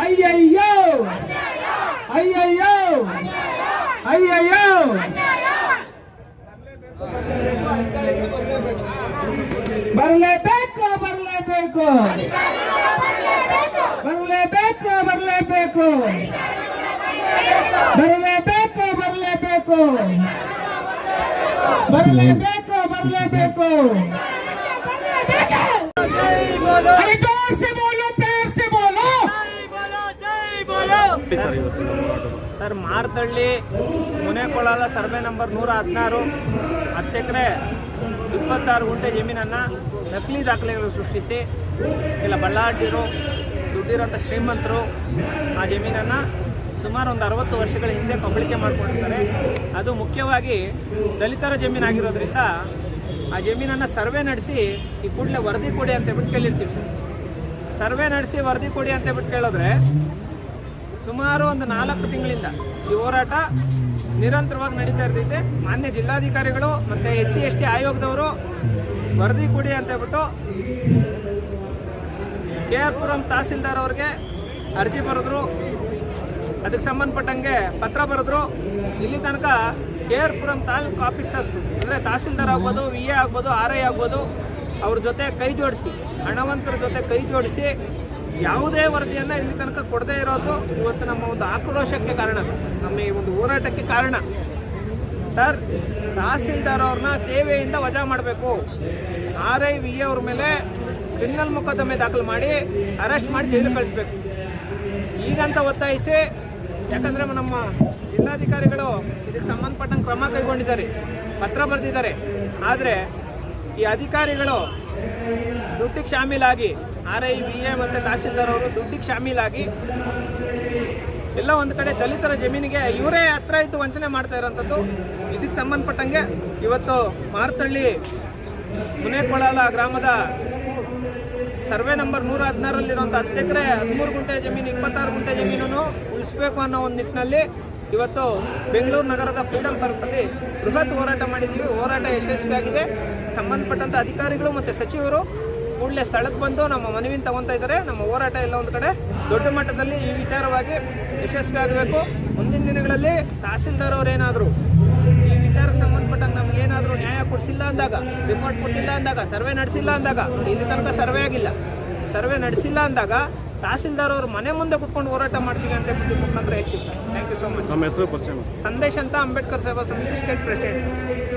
ಅಯ್ಯಯ್ಯೋ. ಅಯ್ಯಯ್ಯೋ. ಅಯ್ಯಯ್ಯೋ. ಬರಲೇಬೇಕು ಬರಲೇಬೇಕು. ಬರಲೇಬೇಕು ಬರಲೇಬೇಕು. ಬರಲೇಬೇಕು ಬರಲೇಬೇಕು. ಬರಲೇಬೇಕು ಬರಲೇಬೇಕು. Sir Marthalli Munekolala survey number ನೂರ ಹದಿನಾರು ಹತ್ತು ಎಕರೆ ಇಪ್ಪತ್ತಾರು ಗುಂಟೆ ಜಮೀನನ್ನು ನಕಲಿ ದಾಖಲೆಗಳು ಸೃಷ್ಟಿಸಿ ಇಲ್ಲ ಬಳ್ಳಾಟಿರು ದುಡ್ಡಿರೋಂಥ ಶ್ರೀಮಂತರು ಆ ಜಮೀನನ್ನು ಸುಮಾರು ಒಂದು ಅರವತ್ತು ವರ್ಷಗಳ ಹಿಂದೆ ಕಬಳಿಕೆ ಮಾಡ್ಕೊಂಡಿರ್ತಾರೆ ಅದು ಮುಖ್ಯವಾಗಿ ದಲಿತರ ಜಮೀನಾಗಿರೋದ್ರಿಂದ ಆ ಜಮೀನನ್ನು ಸರ್ವೆ ನಡೆಸಿ ಈ ಕೂಡಲೇ ವರದಿ ಕೊಡಿ ಅಂತ ಹೇಳ್ಬಿಟ್ಟು ಕೇಳಿರ್ತೀವಿ ಸರ್. ಸರ್ವೆ ನಡೆಸಿ ವರದಿ ಕೊಡಿ ಅಂತ ಹೇಳ್ಬಿಟ್ಟು ಕೇಳಿದ್ರೆ ಸುಮಾರು ಒಂದು ನಾಲ್ಕು ತಿಂಗಳಿಂದ ಈ ಹೋರಾಟ ನಿರಂತರವಾಗಿ ನಡೀತಾ ಇರ್ತೈತೆ. ಮಾನ್ಯ ಜಿಲ್ಲಾಧಿಕಾರಿಗಳು ಮತ್ತು ಎಸ್ ಸಿ, ಎಸ್ ಟಿ ಆಯೋಗದವರು ವರದಿ ಕೊಡಿ ಅಂತ ಹೇಳ್ಬಿಟ್ಟು ಕೆ ಆರ್ ಪುರಂ ತಹಸೀಲ್ದಾರ್ ಅವ್ರಿಗೆ ಅರ್ಜಿ ಬರೆದ್ರು. ಅದಕ್ಕೆ ಸಂಬಂಧಪಟ್ಟಂಗೆ ಪತ್ರ ಬರೆದ್ರು. ಇಲ್ಲಿ ತನಕ K R Puram taluk officers, ಅಂದರೆ ತಹಸೀಲ್ದಾರ್ ಆಗ್ಬೋದು ವಿ ಎ ಆಗ್ಬೋದು ಆರ್ ಐ ಆಗ್ಬೋದು, ಅವ್ರ ಜೊತೆ ಕೈ ಜೋಡಿಸಿ, ಹಣವಂತರ ಜೊತೆ ಕೈ ಜೋಡಿಸಿ ಯಾವುದೇ ವರದಿಯನ್ನು ಇಲ್ಲಿ ತನಕ ಕೊಡದೇ ಇರೋದು ಇವತ್ತು ನಮ್ಮ ಒಂದು ಆಕ್ರೋಶಕ್ಕೆ ಕಾರಣ. ನಮ್ಮ ಈ ಒಂದು ಹೋರಾಟಕ್ಕೆ ಕಾರಣ. ಸರ್, ತಹಸೀಲ್ದಾರ್ ಅವ್ರನ್ನ ಸೇವೆಯಿಂದ ವಜಾ ಮಾಡಬೇಕು. ಆರ್ ಐ ವಿ ಅವ್ರ ಮೇಲೆ ಕ್ರಿಮಿನಲ್ ಮೊಕದ್ದಮೆ ದಾಖಲು ಮಾಡಿ, ಅರೆಸ್ಟ್ ಮಾಡಿ ಜೈಲು ಕಳಿಸ್ಬೇಕು. ಈಗಂತ ಒತ್ತಾಯಿಸಿ, ಯಾಕಂದರೆ ನಮ್ಮ ಜಿಲ್ಲಾಧಿಕಾರಿಗಳು ಇದಕ್ಕೆ ಸಂಬಂಧಪಟ್ಟಂಗೆ ಕ್ರಮ ಕೈಗೊಂಡಿದ್ದಾರೆ. ಪತ್ರ ಬರೆದಿದ್ದಾರೆ. ಆದರೆ ಈ ಅಧಿಕಾರಿಗಳು ದುಡ್ಡಿಗೆ ಶಾಮೀಲಾಗಿ ಆರ್ ಐ ವಿ ಎ ಮತ್ತು ತಹಸೀಲ್ದಾರ್ ಅವರು ದುಡ್ಡಿಗೆ ಶಾಮೀಲಾಗಿ ಎಲ್ಲ ಒಂದು ಕಡೆ ದಲಿತರ ಜಮೀನಿಗೆ ಇವರೇ ಹತ್ರ ಇದ್ದು ವಂಚನೆ ಮಾಡ್ತಾ ಇರೋಂಥದ್ದು. ಇದಕ್ಕೆ ಸಂಬಂಧಪಟ್ಟಂಗೆ ಇವತ್ತು ಮಾರ್ತಳ್ಳಿ ಮುನೇಕೊಳಲ ಗ್ರಾಮದ ಸರ್ವೆ ನಂಬರ್ ನೂರ ಹದಿನಾರಲ್ಲಿರುವಂಥ ಹತ್ತು ಎಕರೆ ಹದಿಮೂರು ಗುಂಟೆ ಜಮೀನು, ಇಪ್ಪತ್ತಾರು ಗುಂಟೆ ಜಮೀನನ್ನು ಉಳಿಸ್ಬೇಕು ಅನ್ನೋ ಒಂದು ನಿಟ್ಟಿನಲ್ಲಿ ಇವತ್ತು ಬೆಂಗಳೂರು ನಗರದ ಫ್ರೀಡಮ್ ಪಾರ್ಕ್ನಲ್ಲಿ ಬೃಹತ್ ಹೋರಾಟ ಮಾಡಿದ್ದೀವಿ. ಹೋರಾಟ ಯಶಸ್ವಿಯಾಗಿದೆ ಸಂಬಂಧಪಟ್ಟಂಥ ಅಧಿಕಾರಿಗಳು ಮತ್ತು ಸಚಿವರು ಕೂಡಲೇ ಸ್ಥಳಕ್ಕೆ ಬಂದು ನಮ್ಮ ಮನವಿನ ತಗೊತಾ ಇದ್ದಾರೆ. ನಮ್ಮ ಹೋರಾಟ ಎಲ್ಲ ಒಂದು ಕಡೆ ದೊಡ್ಡ ಮಟ್ಟದಲ್ಲಿ ಈ ವಿಚಾರವಾಗಿ ಯಶಸ್ವಿ ಆಗಬೇಕು. ಮುಂದಿನ ದಿನಗಳಲ್ಲಿ ತಹಸೀಲ್ದಾರ್ ಅವರೇನಾದರೂ ಈ ವಿಚಾರಕ್ಕೆ ಸಂಬಂಧಪಟ್ಟಂಗೆ ನಮಗೇನಾದರೂ ನ್ಯಾಯ ಕೊಡಿಸಿಲ್ಲ ಅಂದಾಗ, ರಿಪೋರ್ಟ್ ಕೊಟ್ಟಿಲ್ಲ ಅಂದಾಗ, ಸರ್ವೆ ನಡೆಸಿಲ್ಲ ಅಂದಾಗ ಇಲ್ಲಿ ತನಕ ಸರ್ವೆ ಆಗಿಲ್ಲ. ಸರ್ವೆ ನಡೆಸಿಲ್ಲ ಅಂದಾಗ ತಹಸೀಲ್ದಾರ್ ಅವರು ಮನೆ ಮುಂದೆ ಕುತ್ಕೊಂಡು ಹೋರಾಟ ಮಾಡ್ತೀವಿ ಅಂತ ಹೇಳ್ಬಿಟ್ಟು ಮುಖಾಂತರ ಹೇಳ್ತೀವಿ sir. Thank you so much ನಮ್ಮ ಹೆಸರು ಸಂದೇಶ್ ಅಂತ ಅಂಬೇಡ್ಕರ್ ಸೇವಾ ಸಮಿತಿ ಸ್ಟೇಟ್ ಪ್ರೆಸಿಡೆಂಟ್